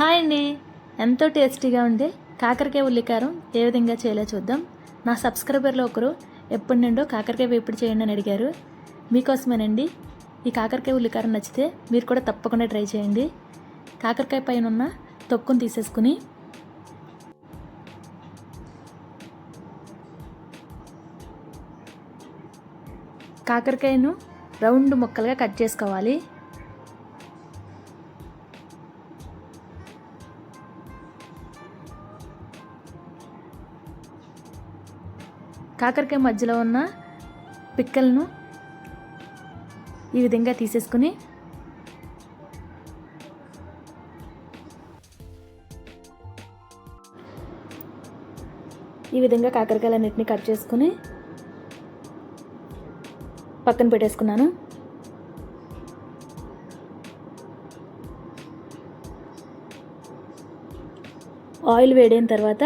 Hi అండి. ఎంతో టేస్టీగా ఉండే కాకరకాయ ఉల్లికారం ఏ విధంగా చేయాలో చూద్దాం. నా సబ్స్క్రైబర్లో ఒకరు ఎప్పటి నుండో కాకరకాయ వేపుడు చేయండి అని అడిగారు. మీకోసమేనండి. ఈ కాకరకాయ ఉల్లికారం నచ్చితే మీరు కూడా తప్పకుండా ట్రై చేయండి. కాకరకాయ పైన ఉన్న తొక్కును తీసేసుకుని కాకరకాయను రౌండ్ ముక్కలుగా కట్ చేసుకోవాలి. కాకరకాయ మధ్యలో ఉన్న పిక్కలను ఈ విధంగా తీసేసుకుని ఈ విధంగా కాకరకాయలన్నింటినీ కట్ చేసుకుని పక్కన పెట్టేసుకున్నాను. ఆయిల్ వేడైన తర్వాత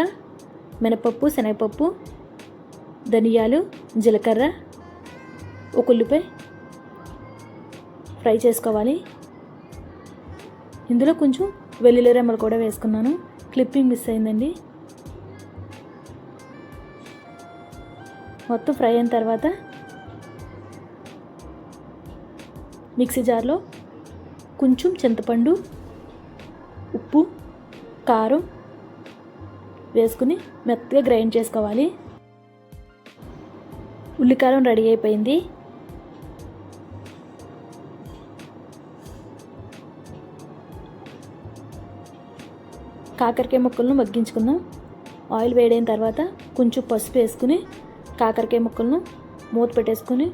మినపప్పు శనగపప్పు ధనియాలు జీలకర్ర ఒక ఉల్లిపాయ ఫ్రై చేసుకోవాలి. ఇందులో కొంచెం వెల్లుల్లి రెమ్మలు కూడా వేసుకున్నాను. క్లిప్పింగ్ మిస్ అయిందండి. మొత్తం ఫ్రై అయిన తర్వాత మిక్సీ జార్లో కొంచెం చింతపండు ఉప్పు కారం వేసుకుని మెత్తగా గ్రైండ్ చేసుకోవాలి. ఉల్లికారం రెడీ అయిపోయింది. కాకరకాయ ముక్కలను మగ్గించుకుందాం. ఆయిల్ వేడైన తర్వాత కొంచెం పసుపు వేసుకుని కాకరకాయ ముక్కలను మూత పెట్టేసుకుని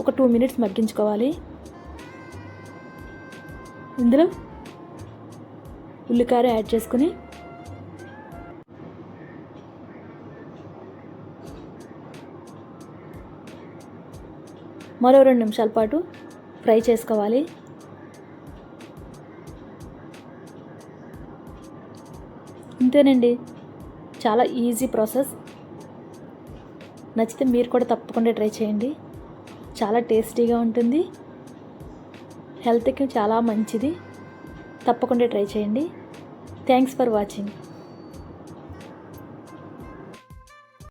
ఒక టూ మినిట్స్ మగ్గించుకోవాలి. ఇందులో ఉల్లికారం యాడ్ చేసుకుని మరో రెండు నిమిషాల పాటు ఫ్రై చేసుకోవాలి. ఇంతేనండి చాలా ఈజీ ప్రాసెస్. నచ్చితే మీరు కూడా తప్పకుండా ట్రై చేయండి. చాలా టేస్టీగా ఉంటుంది. హెల్త్కి చాలా మంచిది. తప్పకుండా ట్రై చేయండి. Thanks for watching.